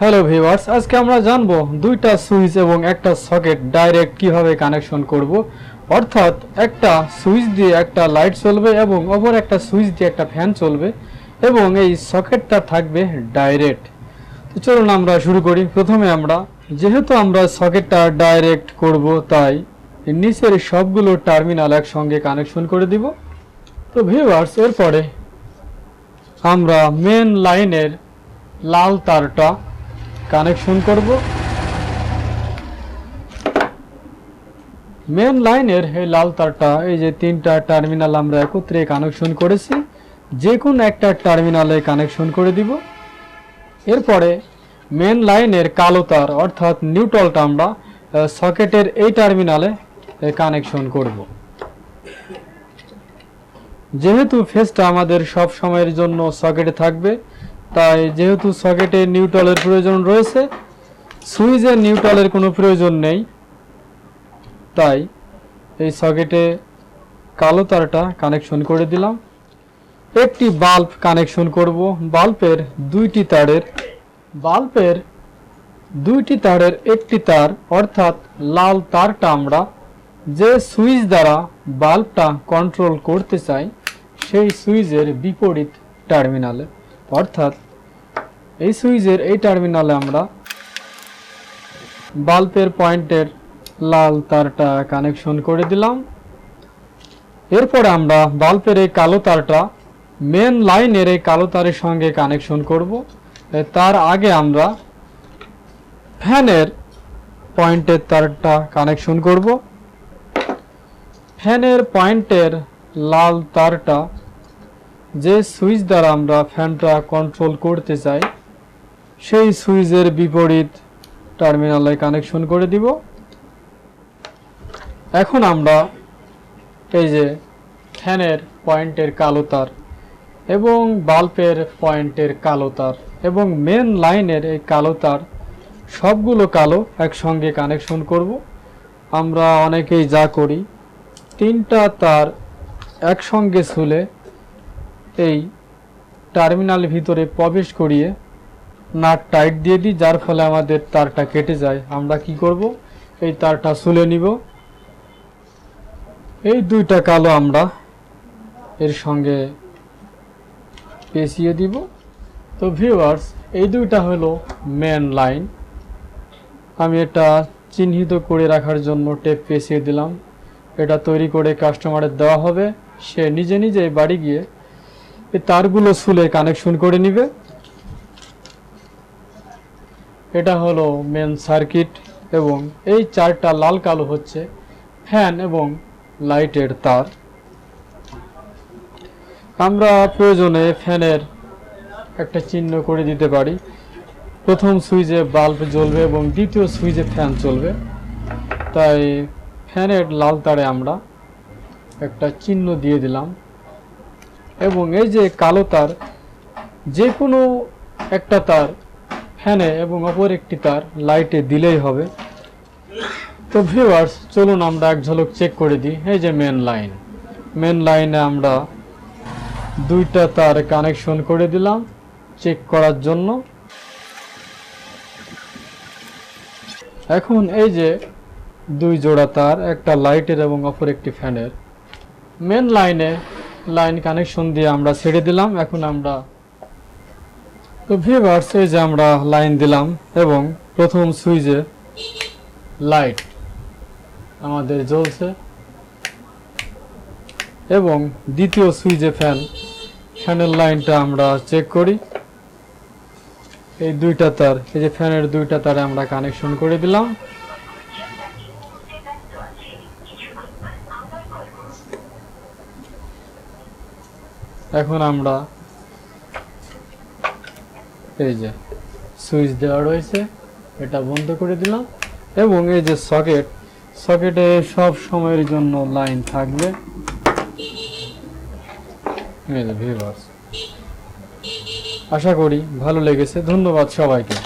Hello viewers আজকে আমরা জানব দুইটা সুইচ এবং একটা সকেট ডাইরেক্ট কীভাবে কানেকশন করব। অর্থাৎ একটা সুইচ দিয়ে একটা লাইট চলবে এবং অপর একটা সুইচ দিয়ে একটা ফ্যান চলবে এবং এই সকেটটা থাকবে ডাইরেক্ট তো চলুন আমরা শুরু করি। প্রথমে আমরা, যেহেতু আমরা সকেটটা ডাইরেক্ট করব, তাই নিচের সবগুলো টার্মিনাল একসঙ্গে কানেকশন করে দিব। তো ভিউয়ার্স এরপরে আমরা মেন লাইনের লাল তারটা কানেকশন করব। মেন লাইনের এই লাল তারটা, এই যে তিনটা টার্মিনাল আমরা একত্রে কানেকশন করেছি, যে কোনো একটা টার্মিনালে কানেকশন করে দিব। এরপরে মেন লাইনের কালো তার, অর্থাৎ নিউট্রালটা আমরা সকেটের এই টার্মিনালে কানেকশন করব। যেহেতু ফেসটা আমাদের সব সময়ের জন্য সকেটে থাকবে তাই যেহেতু সকেটে নিউট্রালের প্রয়োজন রয়েছে, সুইচে নিউট্রালের কোনো প্রয়োজন নেই। তাই এই সকেটে কালো তারটা কানেকশন করে দিলাম। একটি বাল্ব কানেকশন করব। বাল্বের দুইটি তারের, বাল্বের দুইটি তারের একটি তার, অর্থাৎ লাল তারটা আমরা যে সুইচ দ্বারা বাল্বটা কন্ট্রোল করতে চাই, সেই সুইচের বিপরীত টার্মিনালে অর্থাৎ এই সুইচের এই টার্মিনালে আমরা বাল্বের পয়েন্টের লাল তারটা কানেকশন করে দিলাম। এরপর আমরা বাল্বের এই কালো তারটা মেন লাইনের এই কালো তারের সঙ্গে কানেকশন করব। তার আগে আমরা ফ্যানের পয়েন্টের তারটা কানেকশন করব। ফ্যানের পয়েন্টের লাল তারটা যে সুইচ দ্বারা আমরা ফ্যানটা কন্ট্রোল করতে চাই, সেই সুইচের বিপরীত টার্মিনালে কানেকশন করে দিব। এখন আমরা এই যে ফ্যানের পয়েন্টের কালো তার এবং বাল্বের পয়েন্টের কালো তার এবং মেন লাইনের এই কালো তার, সবগুলো কালো একসঙ্গে কানেকশন করব। আমরা অনেকেই যা করি, তিনটা তার একসঙ্গে ছুলে এই টার্মিনাল ভিতরে প্রবেশ করিয়ে নাট টাইট দিয়ে দিই, যার ফলে আমাদের তারটা কেটে যায়। আমরা কি করব? এই তারটা ছুলে নিব। এই দুইটা কালো আমরা এর সঙ্গে পেঁচিয়ে দিব। তো ভিউয়ার্স এই দুইটা হলো মেন লাইন আমি এটা চিহ্নিত করে রাখার জন্য টেপ পেঁচিয়ে দিলাম। এটা তৈরি করে কাস্টমারের দেওয়া হবে। সে নিজে নিজে বাড়ি গিয়ে এই তারগুলো শুলে কানেকশন করে নিবে। এটা হলো মেন সার্কিট এবং এই চারটা লাল কালো হচ্ছে ফ্যান এবং লাইটের তার। আমরা প্রয়োজনে ফ্যানের একটা চিহ্ন করে দিতে পারি। প্রথম সুইচে বাল্ব জ্বলবে এবং দ্বিতীয় সুইচে ফ্যান চলবে। তাই ফ্যানের লাল তারে আমরা একটা চিহ্ন দিয়ে দিলাম। এবং এই যে কালো তার, যে কোনো একটা তার ফ্যানে এবং অপর একটি তার লাইটে দিলেই হবে। তো ভিউয়ার্স চলুন আমরা এক ঝলক চেক করে দিই। এই যে মেন লাইন মেন লাইনে আমরা দুইটা তার কানেকশন করে দিলাম চেক করার জন্য। এখন এই যে দুই জোড়া তার, একটা লাইটের এবং অপর একটি ফ্যানের। মেন লাইনে লাইন কানেকশন দিয়ে আমরা ছেড়ে দিলাম। এখন আমরা তো ভিভার্স এই যে আমরা লাইন দিলাম এবং প্রথম সুইচে লাইট আমাদের জ্বলছে এবং দ্বিতীয় সুইচে ফ্যান ফ্যানের লাইনটা আমরা চেক করি। এই দুইটা তার, এই যে ফ্যানের দুইটা তারে আমরা কানেকশন করে দিলাম। এখন আমরা এই যে সুইচ দেওয়া রয়েছে, এটা বন্ধ করে দিলাম এবং এই যে সকেট সকেটে সব সময়ের জন্য লাইন থাকবে। ভিউয়ার্স আশা করি ভালো লেগেছে। ধন্যবাদ সবাইকে।